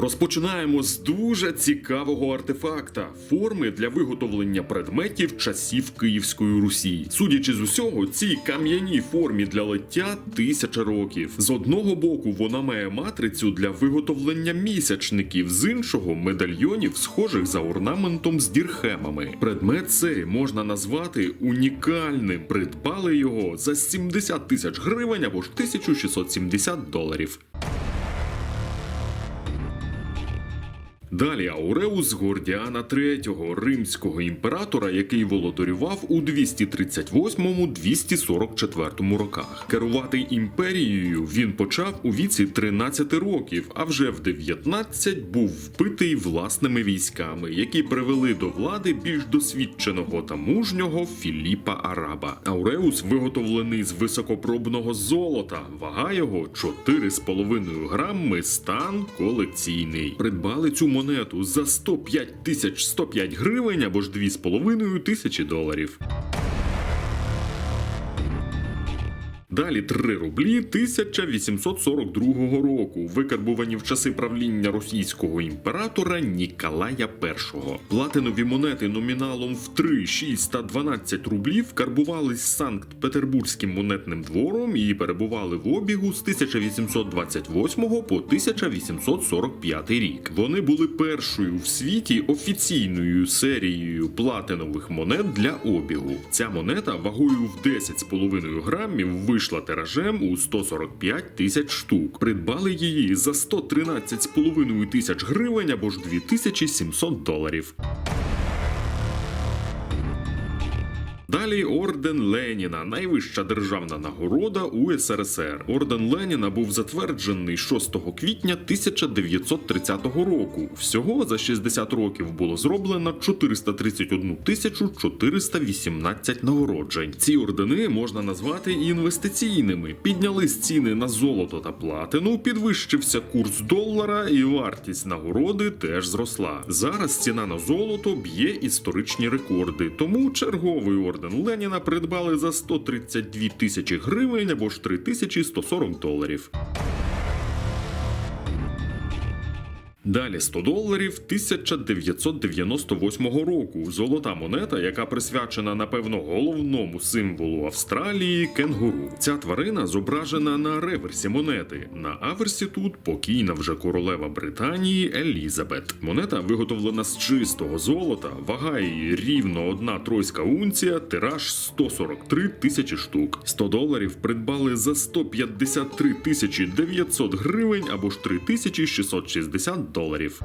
Розпочинаємо з дуже цікавого артефакта форми для виготовлення предметів часів Київської Русі. Судячи з усього, цій кам'яній формі для лиття тисяча років. З одного боку, вона має матрицю для виготовлення місячників, з іншого медальйонів, схожих за орнаментом з дірхемами. Предмет цей можна назвати унікальним. Придбали його за 70 тисяч гривень або ж 1670 доларів. Далі Ауреус Гордіана III, римського імператора, який володарював у 238-244 роках. Керувати імперією він почав у віці 13 років, а вже в 19 був вбитий власними військами, які привели до влади більш досвідченого та мужнього Філіпа Араба. Ауреус виготовлений з високопробного золота. Вага його 4,5 грами, стан колекційний. Придбали цю монету за 105 тисяч 105 гривень або ж 2,5 тисячі доларів. Далі 3 рублі 1842 року, викарбувані в часи правління російського імператора Ніколая І. Платинові монети номіналом в 3, 6 та 12 рублів карбувались Санкт-Петербурзьким монетним двором і перебували в обігу з 1828 по 1845 рік. Вони були першою в світі офіційною серією платинових монет для обігу. Ця монета вагою в 10,5 грамів вийшла тиражем у 145 тисяч штук. Придбали її за 113,5 тисяч гривень або ж 2700 доларів. Далі орден Леніна, найвища державна нагорода у СРСР. Орден Леніна був затверджений 6 квітня 1930 року. Всього за 60 років було зроблено 431 тисячу 418 нагороджень. Ці ордени можна назвати інвестиційними. Піднялись ціни на золото та платину, підвищився курс долара, і вартість нагороди теж зросла. Зараз ціна на золото б'є історичні рекорди, тому черговий орден Леніна придбали за 132 тисячі гривень або ж 3140 доларів. Далі 100 доларів 1998 року. Золота монета, яка присвячена напевно головному символу Австралії кенгуру. Ця тварина зображена на реверсі монети. На аверсі тут покійна вже королева Британії Елізабет. Монета виготовлена з чистого золота, вага її рівно одна тройська унція, тираж 143 тисячі штук. 100 доларів придбали за 153 тисячі 900 гривень або ж 3660 доларів доларів.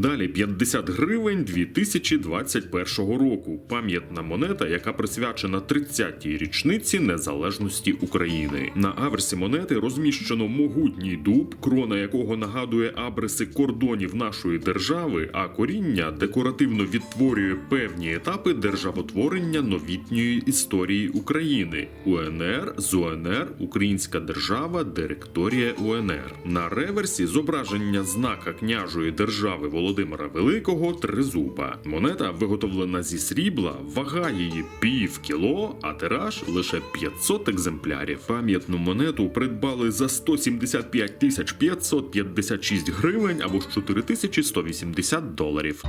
Далі 50 гривень 2021 року. Пам'ятна монета, яка присвячена 30-й річниці незалежності України. На аверсі монети розміщено могутній дуб, крона якого нагадує абриси кордонів нашої держави, а коріння декоративно відтворює певні етапи державотворення новітньої історії України. УНР, ЗУНР, Українська держава, директорія УНР. На реверсі зображення знака княжої держави Володимира Великого тризуба. Монета виготовлена зі срібла, вага її пів кіло, а тираж лише 500 екземплярів. Пам'ятну монету придбали за 175 тисяч 556 гривень або ж 4180 доларів.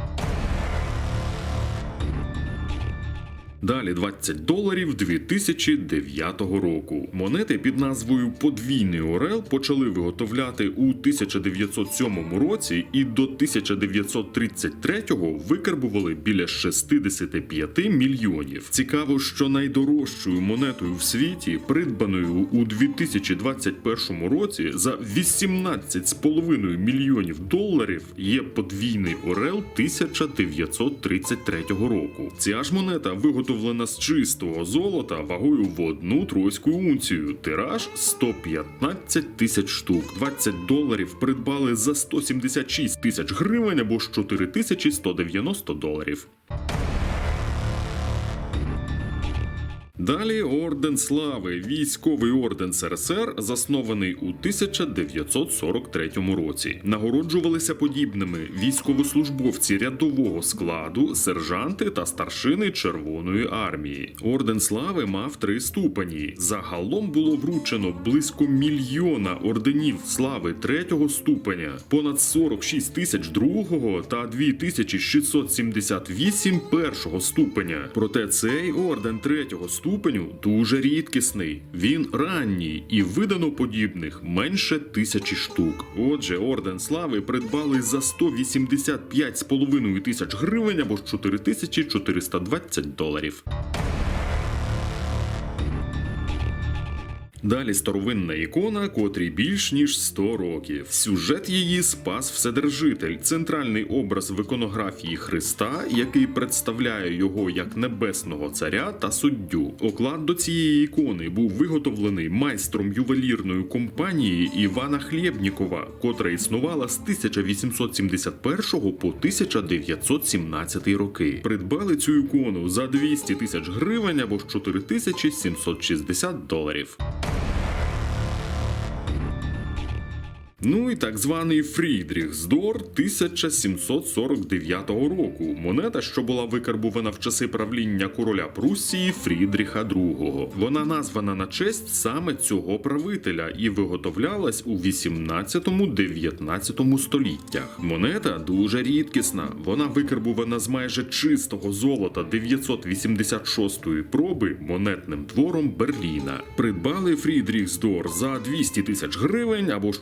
Далі 20 доларів 2009 року. Монети під назвою Подвійний Орел почали виготовляти у 1907 році і до 1933-го викарбували біля 65 мільйонів. Цікаво, що найдорожчою монетою в світі, придбаною у 2021 році за 18,5 мільйонів доларів, є подвійний Орел 1933 року. Ця ж монета виготовлена виготовлена з чистого золота вагою в одну тройську унцію. Тираж 115 тисяч штук. 20 доларів придбали за 176 тисяч гривень або ж 4190 доларів. Далі орден слави, військовий орден СРСР, заснований у 1943 році. Нагороджувалися подібними військовослужбовці рядового складу, сержанти та старшини Червоної армії. Орден слави мав три ступені. Загалом було вручено близько мільйона орденів слави третього ступеня, понад 46 тисяч другого та 2678 першого ступеня. Проте цей орден третього ступеню дуже рідкісний. Він ранній і видано подібних менше тисячі штук. Отже, орден слави придбали за 185,5 тисяч гривень або ж 4420 доларів. Далі старовинна ікона, котрій більш ніж 100 років. Сюжет її спас Вседержитель, центральний образ в іконографії Христа, який представляє його як небесного царя та суддю. Оклад до цієї ікони був виготовлений майстром ювелірної компанії Івана Хлєбнікова, котра існувала з 1871 по 1917 роки. Придбали цю ікону за 200 тисяч гривень або ж 4760 доларів. Ну і так званий Фрідріхсдор 1749 року. Монета, що була викарбувана в часи правління короля Пруссії Фрідріха II. Вона названа на честь саме цього правителя і виготовлялась у 18-19 століттях. Монета дуже рідкісна. Вона викарбувана з майже чистого золота 986-ї проби монетним двором Берліна. Придбали Фрідріхсдор за 200 тисяч гривень або ж